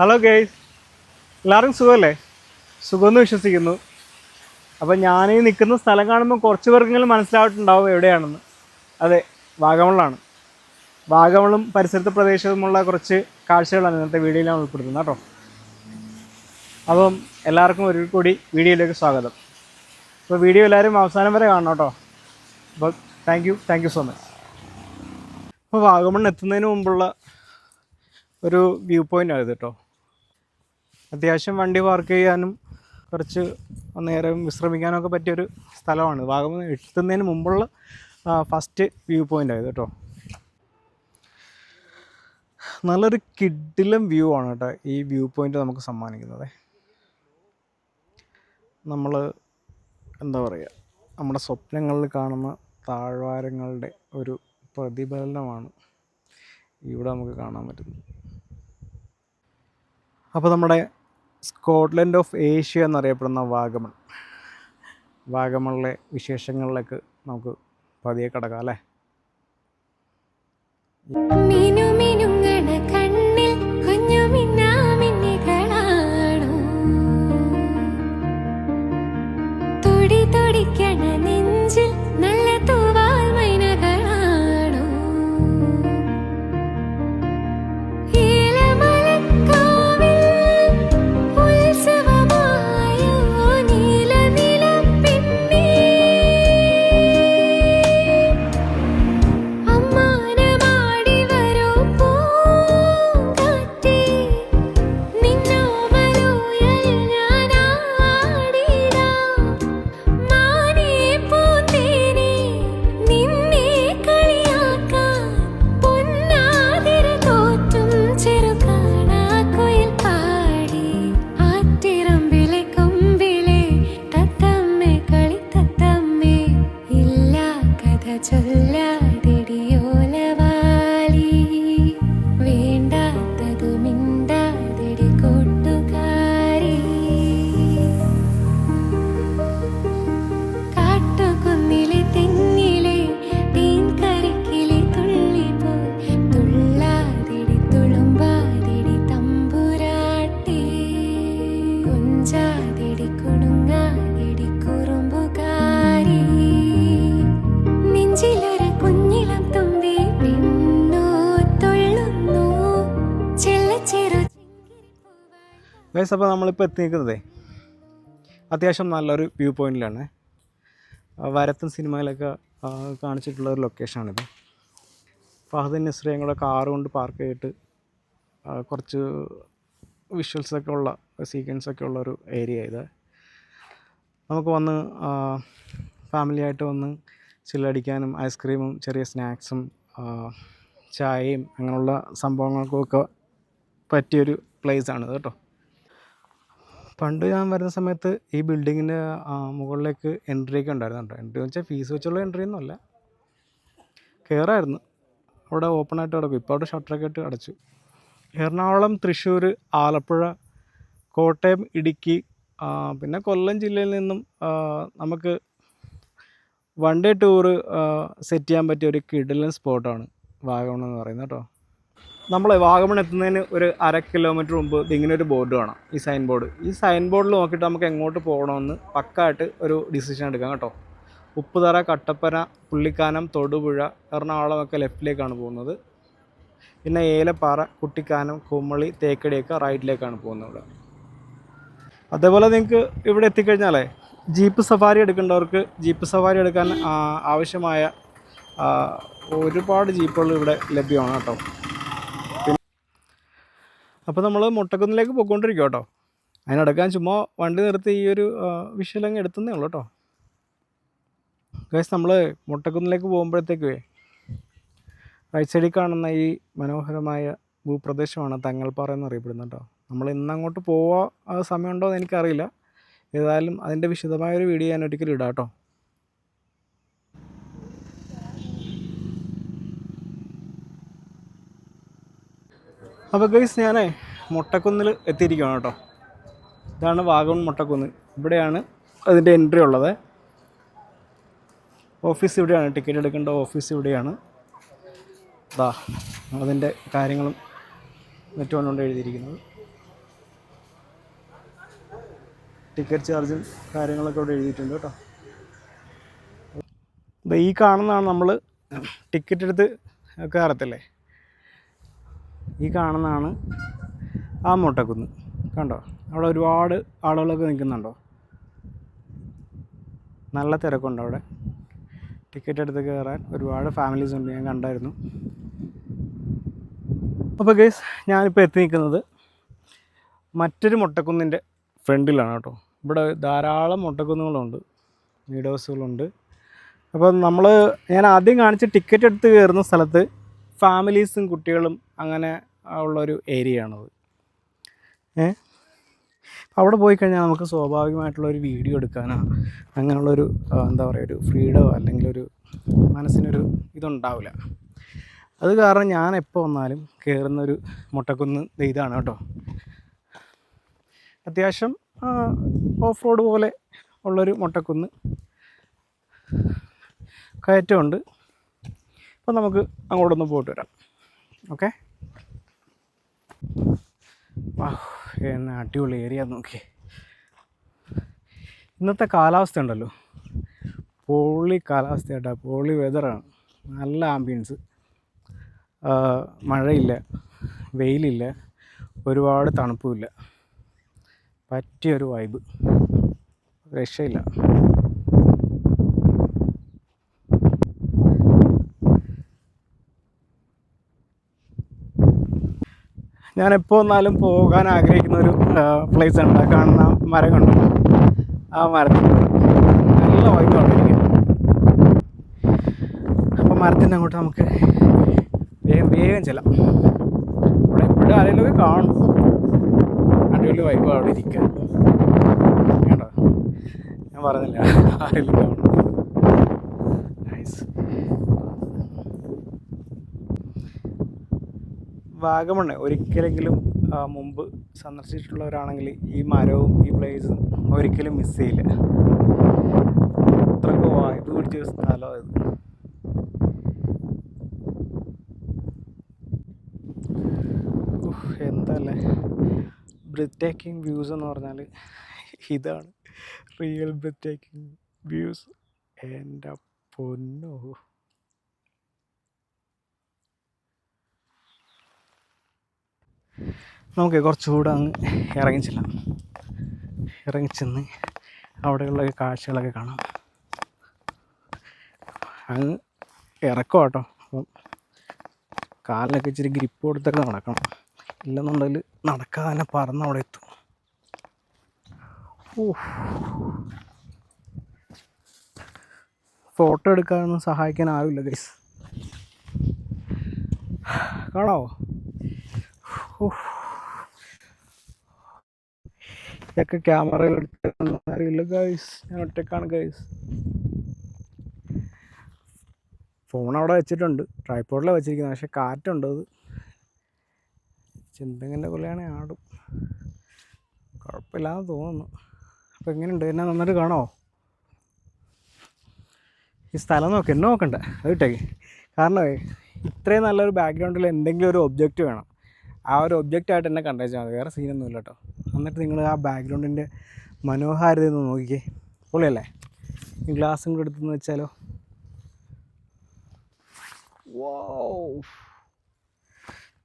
Hello guys എല്ലാവർക്കും സുഖമല്ലേ? സുഖമെന്ന് വിശ്വസിക്കുന്നു. അപ്പോൾ ഞാൻ ഈ നിൽക്കുന്ന സ്ഥലം കാണുമ്പോൾ കുറച്ച് പേർക്കെങ്കിലും മനസ്സിലായിട്ടുണ്ടാവും എവിടെയാണെന്ന്. അതെ വാഗമണിലാണ്. വാഗമണും പരിസരത്തെ പ്രദേശവുമുള്ള കുറച്ച് കാഴ്ചകളാണ് ഇന്നത്തെ വീഡിയോയിൽ ഞാൻ ഉൾപ്പെടുത്തുന്നത് കേട്ടോ. അപ്പം എല്ലാവർക്കും ഒരു കൂടി വീഡിയോയിലേക്ക് സ്വാഗതം. അപ്പോൾ വീഡിയോ എല്ലാവരും അവസാനം വരെ കാണണം കേട്ടോ. അപ്പോൾ thank you thank you so much അപ്പോൾ വാഗമൺ എത്തുന്നതിന് മുമ്പുള്ള ഒരു വ്യൂ പോയിന്റ് ആണ് ഇത് കേട്ടോ. അത്യാവശ്യം വണ്ടി പാർക്ക് ചെയ്യാനും കുറച്ച് നേരം വിശ്രമിക്കാനൊക്കെ പറ്റിയൊരു സ്ഥലമാണ്. വാഗമൺ എത്തുന്നതിന് മുമ്പുള്ള ഫസ്റ്റ് വ്യൂ പോയിന്റ് ആയത് കേട്ടോ നല്ലൊരു കിഡിലും വ്യൂ ആണ് കേട്ടോ ഈ വ്യൂ പോയിന്റ് നമുക്ക് സമ്മാനിക്കുന്നത്. നമ്മൾ എന്താ പറയുക നമ്മുടെ സ്വപ്നങ്ങളിൽ കാണുന്ന താഴ്വാരങ്ങളുടെ ഒരു പ്രതിഫലനമാണ് ഇവിടെ നമുക്ക് കാണാൻ പറ്റുന്നത്. അപ്പോൾ നമ്മുടെ സ്കോട്ട്ലൻഡ് ഓഫ് ഏഷ്യ എന്നറിയപ്പെടുന്ന വാഗമൺ. വാഗമണിലെ വിശേഷങ്ങളിലേക്ക് നമുക്ക് പതിയെ കിടക്കാം അല്ലേ? ഗൈസ് അപ്പോൾ നമ്മളിപ്പോൾ എത്തി നിൽക്കുന്നതേ അത്യാവശ്യം നല്ലൊരു വ്യൂ പോയിന്റിലാണ്. വരത്തൻ സിനിമയിലൊക്കെ കാണിച്ചിട്ടുള്ള ഒരു ലൊക്കേഷനാണിത് ഫഹദ് നസ്രിയും കൂടെ കാറ് കൊണ്ട് പാർക്ക് ചെയ്തിട്ട് കുറച്ച് വിഷ്വൽസൊക്കെ ഉള്ള സീക്വൻസ് ഒക്കെ ഉള്ള ഒരു ഏരിയ ഇത്. നമുക്ക് വന്ന് ഫാമിലി ആയിട്ട് വന്ന് ചില്ലടിക്കാനും ഐസ്ക്രീമും ചെറിയ സ്നാക്സും ചായയും അങ്ങനെയുള്ള സംഭവങ്ങൾക്കൊക്കെ പറ്റിയൊരു പ്ലേസാണിത് കേട്ടോ. പണ്ട് ഞാൻ വരുന്ന സമയത്ത് ഈ ബിൽഡിങ്ങിന്റെ മുകളിലേക്ക് എൻട്രി ഒക്കെ ഉണ്ടായിരുന്നു കേട്ടോ. എൻട്രി വെച്ചാൽ ഫീസ് വെച്ചുള്ള എൻട്രി ഒന്നുമല്ല കയറായിരുന്നു അവിടെ ഓപ്പൺ ആയിട്ട് കിടക്കും. ഇപ്പോൾ അവിടെ ഷട്ടറൊക്കെ ഇട്ട് അടച്ചു. എറണാകുളം തൃശ്ശൂർ ആലപ്പുഴ കോട്ടയം ഇടുക്കി പിന്നെ കൊല്ലം ജില്ലയിൽ നിന്നും നമുക്ക് വൺ ഡേ ടൂറ് സെറ്റ് ചെയ്യാൻ പറ്റിയ ഒരു കിടിലൻ സ്പോട്ടാണ് വാഗമൺ എന്ന് പറയുന്നത് കേട്ടോ. നമ്മൾ വാഗമൺ എത്തുന്നതിന് ഒരു അര കിലോമീറ്റർ മുമ്പ് ഇങ്ങനെ ഒരു ബോർഡ് കാണാം ഈ സൈൻ ബോർഡ് ഈ സൈൻ ബോർഡിൽ നോക്കിയിട്ട് നമുക്ക് എങ്ങോട്ട് പോകണമെന്ന് പക്കായിട്ട് ഒരു ഡിസിഷൻ എടുക്കാം കേട്ടോ. ഉപ്പുതറ കട്ടപ്പന പുള്ളിക്കാനം തൊടുപുഴ എറണാകുളം ഒക്കെ ലെഫ്റ്റിലേക്കാണ് പോകുന്നത്. പിന്നെ ഏലപ്പാറ കുട്ടിക്കാനം കുമ്മളി തേക്കടിയൊക്കെ റൈറ്റിലേക്കാണ് പോകുന്നത്. ഇവിടെ അതേപോലെ നിങ്ങൾക്ക് ഇവിടെ എത്തിക്കഴിഞ്ഞാലേ ജീപ്പ് സഫാരി എടുക്കേണ്ടവർക്ക് ജീപ്പ് സഫാരി എടുക്കാൻ ആവശ്യമായ ഒരുപാട് ജീപ്പുകൾ ഇവിടെ ലഭ്യമാണ് കേട്ടോ. അപ്പോൾ നമ്മൾ മുട്ടക്കുന്നിലേക്ക് പോയിക്കൊണ്ടിരിക്കും കേട്ടോ. അതിനടക്കാൻ ചുമ്മാ വണ്ടി നിർത്തി ഈ ഒരു വിഷയം എടുത്തുന്നേ ഉള്ളൂ കേട്ടോ. ഗൈസ് നമ്മൾ മുട്ടക്കുന്നിലേക്ക് പോകുമ്പോഴത്തേക്കുവേ റൈറ്റ് സൈഡിൽ കാണുന്ന ഈ മനോഹരമായ ഭൂപ്രദേശമാണ് തങ്ങൾപ്പാറ എന്നറിയപ്പെടുന്നത് കേട്ടോ. നമ്മൾ ഇന്നങ്ങോട്ട് പോവാ സമയമുണ്ടോ എന്ന് എനിക്കറിയില്ല. ഏതായാലും അതിന്റെ വിശദമായൊരു വീഡിയോ ഞാൻ ഒരിക്കലും ഇടാം കേട്ടോ. അപ്പോൾ ഗൈസ് ഞാനേ മുട്ടക്കുന്നിൽ എത്തിയിരിക്കുകയാണ് കേട്ടോ. ഇതാണ് വാഗമൺ മുട്ടക്കുന്ന്. ഇവിടെയാണ് അതിന്റെ എൻട്രി ഉള്ളത്. ഓഫീസ് ഇവിടെയാണ്. ടിക്കറ്റ് എടുക്കേണ്ട ഓഫീസ് ഇവിടെയാണ്. അതാ അതിന്റെ കാര്യങ്ങളും കൊണ്ട് എഴുതിയിരിക്കുന്നത്. ടിക്കറ്റ് ചാർജും കാര്യങ്ങളൊക്കെ ഇവിടെ എഴുതിയിട്ടുണ്ട് കേട്ടോ. ഈ കാണുന്നതാണ് നമ്മൾ ടിക്കറ്റ് എടുത്ത് കയറത്തില്ലേ ഈ കാണുന്നതാണ് ആ മുട്ടക്കുന്ന്. കണ്ടോ? അവിടെ ഒരുപാട് ആളുകളൊക്കെ നിൽക്കുന്നുണ്ടോ? നല്ല തിരക്കുണ്ട് അവിടെ. ടിക്കറ്റ് എടുത്ത് കയറാൻ ഒരുപാട് ഫാമിലീസ് ഉണ്ട്. ഞാൻ കണ്ടായിരുന്നു. അപ്പോൾ ഗേസ് ഞാനിപ്പോൾ എത്തി നിൽക്കുന്നത് മറ്റൊരു മുട്ടക്കുന്നിന്റെ ഫ്രണ്ടിലാണ് കേട്ടോ. ഇവിടെ ധാരാളം മുട്ടക്കുന്നുകളുണ്ട്. വീഡിയോസുകളുണ്ട്. അപ്പോൾ നമ്മൾ ഞാൻ ആദ്യം കാണിച്ച ടിക്കറ്റ് എടുത്ത് കയറുന്ന സ്ഥലത്ത് ഫാമിലീസും കുട്ടികളും അങ്ങനെ ഉള്ളൊരു ഏരിയ ആണത് ഏ അവിടെ പോയി കഴിഞ്ഞാൽ നമുക്ക് സ്വാഭാവികമായിട്ടുള്ളൊരു വീഡിയോ എടുക്കാനോ അങ്ങനെയുള്ളൊരു എന്താ പറയുക ഒരു ഫ്രീഡോ അല്ലെങ്കിൽ ഒരു മനസ്സിനൊരു ഇതുണ്ടാവില്ല. അത് കാരണം ഞാൻ എപ്പോൾ വന്നാലും കയറുന്നൊരു മുട്ടക്കുന്ന് ഇതാണ് കേട്ടോ. അത്യാവശ്യം ഓഫ് റോഡ് പോലെ ഉള്ളൊരു മുട്ടക്കുന്ന് കയറ്റമുണ്ട്. അപ്പോൾ നമുക്ക് അങ്ങോട്ടൊന്ന് പോയിട്ട് വരാം. ഓക്കെ? എന്നാ അടിപൊളി ഏരിയ നോക്കി. ഇന്നത്തെ കാലാവസ്ഥ ഉണ്ടല്ലോ. പൊളി കാലാവസ്ഥ കേട്ടോ പൊളി വെതറാണ് നല്ല ആംബിയൻസ് മഴയില്ല വെയിലില്ല ഒരുപാട് തണുപ്പുമില്ല പറ്റിയൊരു വൈബ് രക്ഷയില്ല. ഞാൻ എപ്പോൾ വന്നാലും പോകാൻ ആഗ്രഹിക്കുന്ന ഒരു പ്ലേസ് ഉണ്ട് കാണുന്ന മരം കണ്ടു? ആ മരത്തിന്റെ നല്ല വൈബാണ് എനിക്ക് അപ്പോൾ മരത്തിന്റെ അങ്ങോട്ട് നമുക്ക് വേഗം വേഗം ചെല്ലാം. ഇവിടെ എപ്പോഴും ആരെങ്കിലും കാണും. അടിപൊളി വൈബാണ് അവിടെ ഇരിക്കുക കേട്ടോ ഞാൻ പറഞ്ഞില്ല ആരെങ്കിലും കാണും നൈസ് വാഗമണ് ഒരിക്കലെങ്കിലും മുമ്പ് സന്ദർശിച്ചിട്ടുള്ളവരാണെങ്കിൽ ഈ മരവും ഈ പ്ലേസും ഒരിക്കലും മിസ് ചെയ്യില്ല. അത്രക്കോ വായ്പ പിടിച്ച സ്ഥലം ഇത് എന്തല്ലേ? ബ്രിത്ത് ടേക്കിംഗ് വ്യൂസ് എന്ന് പറഞ്ഞാൽ ഇതാണ്. റിയൽ ബ്രിത്ത് ടേക്കിംഗ് വ്യൂസ് എന്റെ പൊന്നോ. നമുക്ക് കുറച്ചുകൂടെ അങ്ങ് ഇറങ്ങിച്ചെല്ലാം ഇറങ്ങിച്ചെന്ന് അവിടെയുള്ള കാഴ്ചകളൊക്കെ കാണാം. അങ്ങ് ഇറക്കം കേട്ടോ. അപ്പം കാലിനൊക്കെ ഇച്ചിരി ഗ്രിപ്പ് കൊടുത്തൊക്കെ നടക്കണം. ഇല്ലെന്നുണ്ടെങ്കിൽ നടക്കാതെ തന്നെ പറന്ന് അവിടെ എത്തും. ഫോട്ടോ എടുക്കാനൊന്നും സഹായിക്കാൻ ആരുമില്ല ഗൈസ് കാണാവോ? ഉഫ്. ഇതൊക്കെ ക്യാമറയിൽ അറിയില്ല ഗൈസ് ഞാൻ ഒറ്റക്കാണ് ഗൈസ് ഫോൺ അവിടെ വെച്ചിട്ടുണ്ട്. ട്രൈപ്പോഡിലാണ് വെച്ചിരിക്കുന്നത്. പക്ഷെ കാറ്റുണ്ട് അത്. ചിന്തങ്ങന്റെ കൊല്ലയാണെ ആടും. കുഴപ്പമില്ലാന്ന് തോന്നുന്നു. അപ്പോൾ എങ്ങനെയുണ്ട്? എന്നെ നന്നായിട്ട് കാണോ? ഈ സ്ഥലം നോക്ക്. എന്നെ നോക്കണ്ട. അത് ഇട്ടേക്ക്. കാരണം ഇത്രയും നല്ലൊരു ബാക്ക്ഗ്രൗണ്ടിൽ എന്തെങ്കിലും ഒരു ഒബ്ജക്റ്റ് വേണം. ആ ഒരു ഒബ്ജക്റ്റായിട്ട് എന്നെ കണ്ടേച്ചാൽ മതി. വേറെ സീനൊന്നുമില്ല കേട്ടോ എന്നിട്ട് നിങ്ങൾ ആ ബാക്ക്ഗ്രൗണ്ടിന്റെ മനോഹാരിത ഒന്ന് നോക്കിക്കേ. പൊളിയല്ലേ? ഈ ഗ്ലാസും കൂടെ എടുത്തെന്ന് വെച്ചാലോ?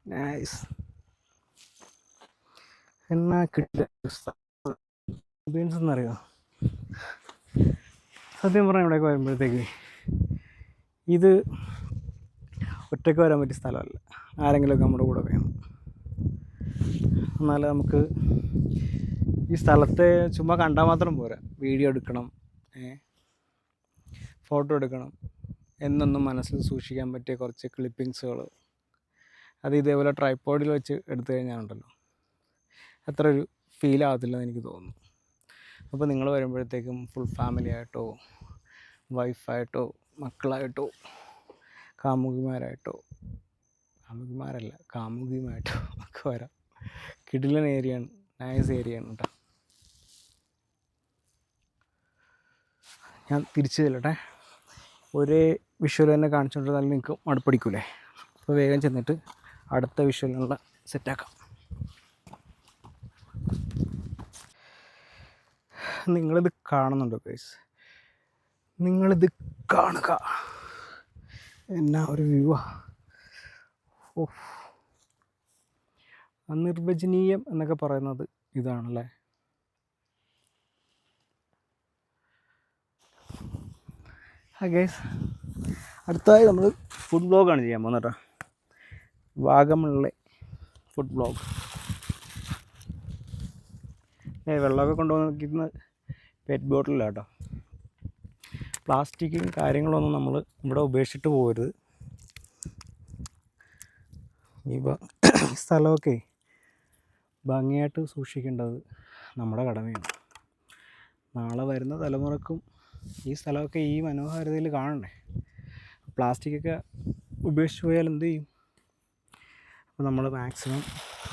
നൈസ് എന്നാ ആംബിയൻസ് എന്നറിയോ സത്യം പറഞ്ഞാൽ ഇവിടെയൊക്കെ വരുമ്പോഴത്തേക്ക് ഇത് ഒറ്റയ്ക്ക് വരാൻ പറ്റിയ സ്ഥലമല്ല. ആരെങ്കിലുമൊക്കെ നമ്മുടെ കൂടെ വേണം. എന്നാലേ നമുക്ക് ഈ സ്ഥലത്തെ ചുമ്മാ കണ്ടാൽ മാത്രം പോരാ. വീഡിയോ എടുക്കണം ഫോട്ടോ എടുക്കണം. എന്നൊന്നും മനസ്സിൽ സൂക്ഷിക്കാൻ പറ്റിയ കുറച്ച് ക്ലിപ്പിങ്സുകൾ അത് ഇതേപോലെ ട്രൈപ്പോഡിൽ വെച്ച് എടുത്തു കഴിഞ്ഞാലുണ്ടല്ലോ അത്ര ഒരു ഫീൽ ആകത്തില്ലെന്ന് എനിക്ക് തോന്നുന്നു. അപ്പോൾ നിങ്ങൾ വരുമ്പോഴത്തേക്കും ഫുൾ ഫാമിലി ആയിട്ടോ വൈഫായിട്ടോ മക്കളായിട്ടോ കാമുകിമാരായിട്ടോ കാമുകിമാരല്ല കാമുകിയുമായിട്ടോ ഒക്കെ വരാം. കിടിലൻ ഏരിയയാണ് നൈസ് ഏരിയയാണ് കേട്ടോ. ഞാൻ തിരിച്ചു ചെല്ലട്ടെ. ഒരേ വിഷ്വൽ തന്നെ കാണിച്ചുകൊണ്ടിരുന്നാൽ നിങ്ങൾക്ക് മടുപ്പടിക്കൂലേ. അപ്പോൾ വേഗം ചെന്നിട്ട് അടുത്ത വിഷ്വലിനുള്ള സെറ്റാക്കാം നിങ്ങളിത് കാണുന്നുണ്ടോ ഗൈസ് നിങ്ങളിത് കാണുക. എന്നാ ഒരു വ്യൂ ഓ. അനിർവചനീയം എന്നൊക്കെ പറയുന്നത് ഇതാണല്ലേ? ആ ഗൈസ് അടുത്തതായി നമ്മൾ ഫുഡ് ബ്ലോഗാണ് ചെയ്യാൻ പോകുന്നത് കേട്ടോ. വാഗമണിലെ ഫുഡ് ബ്ലോഗ് ഏ വെള്ളമൊക്കെ കൊണ്ടുവന്ന് നോക്കിയിരുന്ന പെറ്റ് ബോട്ടിലാണ് കേട്ടോ പ്ലാസ്റ്റിക്കും കാര്യങ്ങളൊന്നും നമ്മൾ ഇവിടെ ഉപേക്ഷിച്ചിട്ട് പോകരുത്. ഈ സ്ഥലമൊക്കെ ഭംഗിയായിട്ട് സൂക്ഷിക്കേണ്ടത് നമ്മുടെ കടമയാണ്. നാളെ വരുന്ന തലമുറക്കും ഈ സ്ഥലമൊക്കെ ഈ മനോഹാരിതയിൽ കാണണ്ടേ? പ്ലാസ്റ്റിക്കൊക്കെ ഉപേക്ഷിച്ച് പോയാൽ എന്ത് ചെയ്യും? അപ്പോൾ നമ്മൾ മാക്സിമം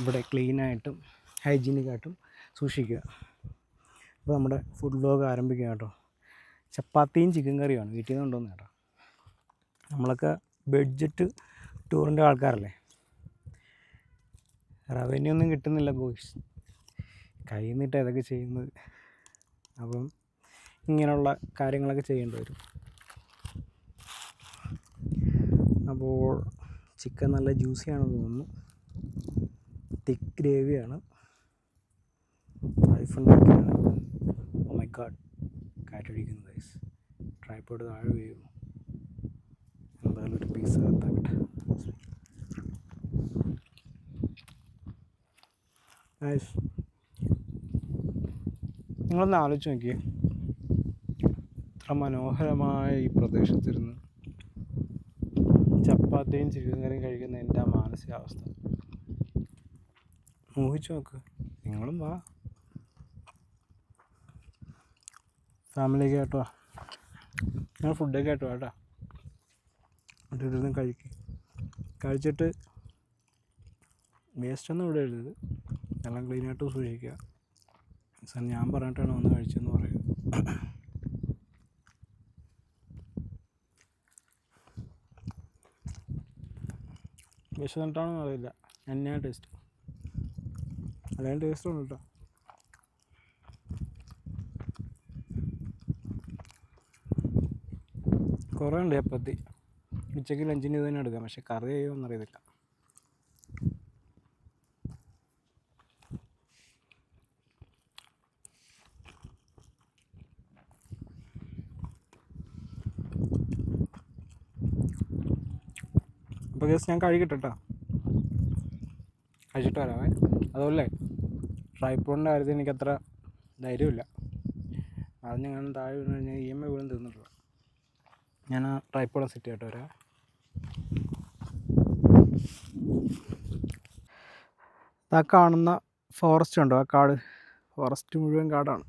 ഇവിടെ ക്ലീനായിട്ടും ഹൈജീനിക്കായിട്ടും സൂക്ഷിക്കുക. അപ്പോൾ നമ്മുടെ ഫുഡ് വ്ലോഗ് ആരംഭിക്കുക കേട്ടോ. ചപ്പാത്തിയും ചിക്കൻ കറിയുമാണ്. വീട്ടിൽ നിന്ന് കൊണ്ടുവന്ന കേട്ടോ. നമ്മളൊക്കെ ബഡ്ജറ്റ് ടൂറിന്റെ ആൾക്കാരല്ലേ? റവന്യൂ ഒന്നും കിട്ടുന്നില്ല ബോയ്സ് കൈ നിന്നിട്ട് ഇതൊക്കെ ചെയ്യുന്നത്. അപ്പം ഇങ്ങനെയുള്ള കാര്യങ്ങളൊക്കെ ചെയ്യേണ്ടി വരും. അപ്പോൾ ചിക്കൻ നല്ല ജ്യൂസിയാണെന്ന് തോന്നുന്നു. തിക്ക് ഗ്രേവിയാണ്. വൈഫ് ഉണ്ടാക്കിയാണ്. ഓ മൈ ഗാഡ് കാറ്റടിക്കുന്നു ഗൈസ് ട്രൈപ്പോട് താഴെ വീഴും. എന്തായാലും ഒരു പീസ് കത്താക്കട്ടെ ഗൈസ് നിങ്ങളൊന്ന് ആലോചിച്ച് നോക്കിയേ. ഇത്ര മനോഹരമായ ഈ പ്രദേശത്തിരുന്ന് ചപ്പാത്തിയും ചിക്കൻ കറിയും കഴിക്കുന്ന എന്റെ ആ മാനസികാവസ്ഥ. മോഹിച്ചു നോക്ക്. നിങ്ങളും വാ. ഫാമിലി കേട്ടോ വാ. ഞാൻ ഫുഡൊക്കെ ആയിട്ട് കേട്ടോ. ഇരുന്ന് കഴിക്കുക കഴിച്ചിട്ട് വേസ്റ്റൊന്നും ഇവിടെ എഴുതരുത് എല്ലാം ക്ലീനായിട്ട് സൂക്ഷിക്കുക. സാർ ഞാൻ പറഞ്ഞിട്ടാണ് വന്ന് കഴിച്ചതെന്ന് പറയുക. വിശന്നിട്ടാണോ അറിയില്ല. എന്നെയാ ടേസ്റ്റ് അല്ലെങ്കിൽ ടേസ്റ്റ് ഉണ്ട് കേട്ടോ കുറേ ഉണ്ട് ചപ്പാത്തി. ഉച്ചയ്ക്ക് ലഞ്ചിന് ഇത് തന്നെ എടുക്കാം. പക്ഷെ കറി ചെയ്യുമെന്ന് അറിയത്തില്ല ഞാൻ കഴിക്കട്ടെ കേട്ടോ കഴിച്ചിട്ട് വരാമേ അതുപോലെ ട്രൈപ്പോണിന്റെ കാര്യത്തിൽ എനിക്ക് അത്ര ധൈര്യമില്ല. അത് ഞാൻ താഴെ വീണ് കഴിഞ്ഞാൽ ഇ എം ഐ പോലും തിന്നിട്ടില്ല ഞാൻ ആ ട്രൈപ്പോടെ സെറ്റ് ചെയ്തിട്ട് വരാം ആ കാണുന്ന ഫോറസ്റ്റ് ഉണ്ടോ ആ കാട്. ഫോറസ്റ്റ് മുഴുവൻ കാടാണ്.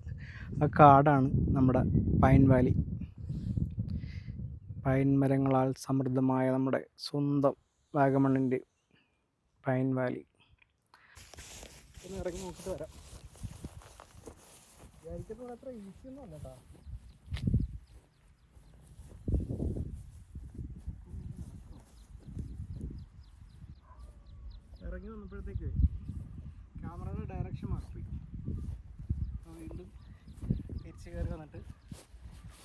ആ കാടാണ് നമ്മുടെ പൈൻ വാലി. പൈൻ മരങ്ങളാൽ സമൃദ്ധമായ നമ്മുടെ സ്വന്തം വാഗമണ്ണിന്റെ പൈൻ വാലി. ഇറങ്ങി നോക്കിയിട്ട് വരാം. വിചാരിക്കുന്നത് അത്ര ഈസി ഇറങ്ങി വന്നപ്പോഴത്തേക്ക് ക്യാമറയുടെ ഡയറക്ഷൻ മാറ്റി വീണ്ടും തിരിച്ച് കയറി വന്നിട്ട്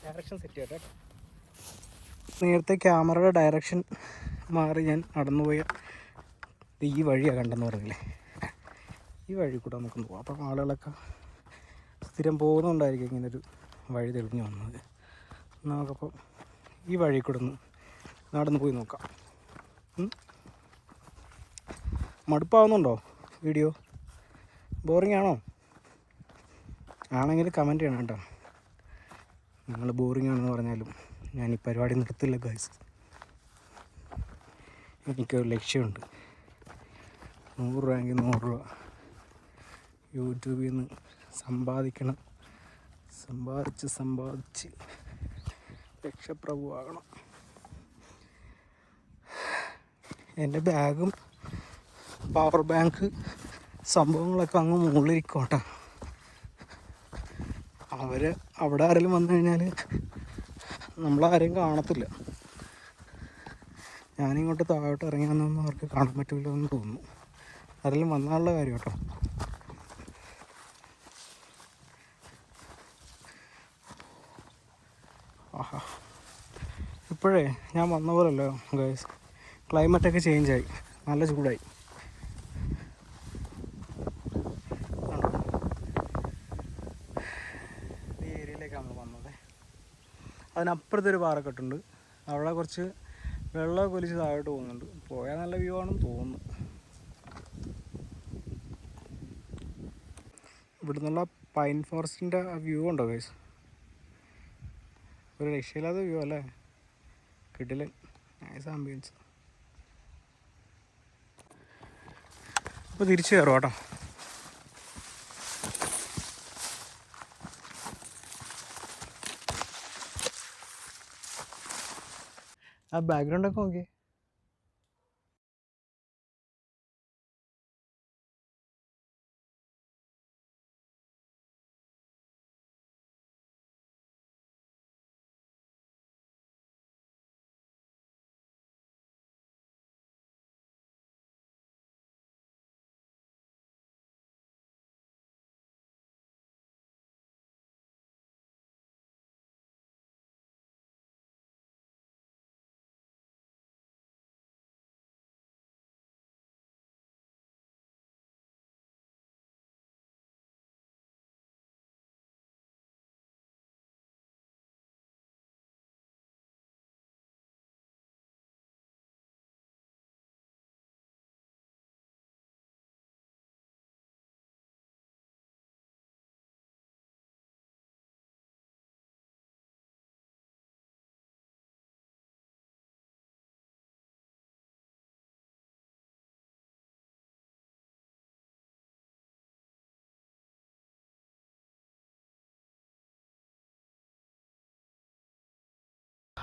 ഡയറക്ഷൻ സെറ്റ് ചെയ്യട്ടെ നേരത്തെ ക്യാമറയുടെ ഡയറക്ഷൻ മാറി ഞാൻ നടന്നുപോയ പോയ ഈ വഴിയാണ് കണ്ടെന്ന് പറഞ്ഞില്ലേ? ഈ വഴി കൂടെ നമുക്ക് പോകാം അപ്പം ആളുകളൊക്കെ സ്ഥിരം പോകുന്നുണ്ടായിരിക്കും ഇങ്ങനൊരു വഴി തെളിഞ്ഞു വന്നത്. നമുക്കപ്പോൾ ഈ വഴി കൂടെ ഒന്ന് നടന്നു പോയി നോക്കാം? മടുപ്പാവുന്നുണ്ടോ വീഡിയോ? ബോറിംഗ് ആണോ ആണെങ്കിൽ കമന്റ് ചെയ്യണം കേട്ടോ. നിങ്ങൾ ബോറിംഗ് ആണെന്ന് പറഞ്ഞാലും ഞാൻ ഈ പരിപാടി നിർത്തില്ല ഗൈസ് എനിക്കൊരു ലക്ഷ്യമുണ്ട്. നൂറ് രൂപയെങ്കിൽ നൂറ് രൂപ. യൂട്യൂബിൽ നിന്ന് സമ്പാദിക്കണം. സമ്പാദിച്ച് സമ്പാദിച്ച് രക്ഷപ്രഭുവാകണം. എന്റെ ബാഗും പവർ ബാങ്ക് സംഭവങ്ങളൊക്കെ അങ്ങ് മുകളിലിരിക്കോട്ടെ അവർ അവിടെ ആരെങ്കിലും വന്നു കഴിഞ്ഞാൽ നമ്മളാരെയും കാണത്തില്ല. ഞാനിങ്ങോട്ട് താഴോട്ട് ഇറങ്ങിയാന്നൊന്നും അവർക്ക് കാണാൻ പറ്റില്ല എന്ന് തോന്നുന്നു. അതെല്ലാം വന്നാളുള്ള കാര്യം കേട്ടോ. ആഹാ. ഇപ്പോഴേ ഞാൻ വന്ന പോലല്ലോ ഗൈസ് ക്ലൈമറ്റൊക്കെ ചേഞ്ചായി നല്ല ചൂടായി. ഈ ഏരിയയിലേക്കാണ് വന്നത്. അതിനപ്പുറത്തൊരു പാറക്കെട്ടുണ്ട്. അവിടെ കുറച്ച് വെള്ളമൊക്കെ ഒലിച്ച് താഴോട്ട് പോകുന്നുണ്ട്. പോയാൽ നല്ല വ്യൂ ആണെന്ന് തോന്നുന്നു. ഇവിടെ നിന്നുള്ള പൈൻ ഫോറസ്റ്റിന്റെ വ്യൂ ഉണ്ടോ ഗൈസ് ഒരു രക്ഷയില്ലാത്ത വ്യൂ അല്ലേ? കിട്ടില്ല നൈസ് ആംബിയൻസ് അപ്പോൾ തിരിച്ചു കയറും കേട്ടോ. ആ ബാക്ക്ഗ്രൗണ്ടൊക്കെ നോക്കി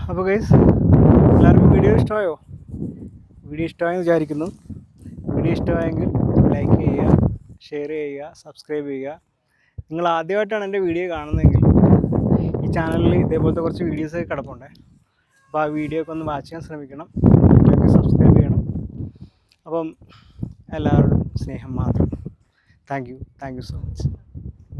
അപ്പോൾ ഗൈസ് എല്ലാവർക്കും വീഡിയോ ഇഷ്ടമായോ? വീഡിയോ ഇഷ്ടമായെന്ന് വിചാരിക്കുന്നു. വീഡിയോ ഇഷ്ടമായെങ്കിൽ ലൈക്ക് ചെയ്യുക ഷെയർ ചെയ്യുക സബ്സ്ക്രൈബ് ചെയ്യുക. നിങ്ങൾ ആദ്യമായിട്ടാണ് എന്റെ വീഡിയോ കാണുന്നതെങ്കിൽ ഈ ചാനലിൽ ഇതേപോലത്തെ കുറച്ച് വീഡിയോസൊക്കെ കിടപ്പുണ്ട്. അപ്പോൾ ആ വീഡിയോ ഒക്കെ ഒന്ന് വാച്ച് ചെയ്യാൻ ശ്രമിക്കണം. സബ്സ്ക്രൈബ് ചെയ്യണം. അപ്പം എല്ലാവരോടും സ്നേഹം മാത്രം. Thank you thank you so much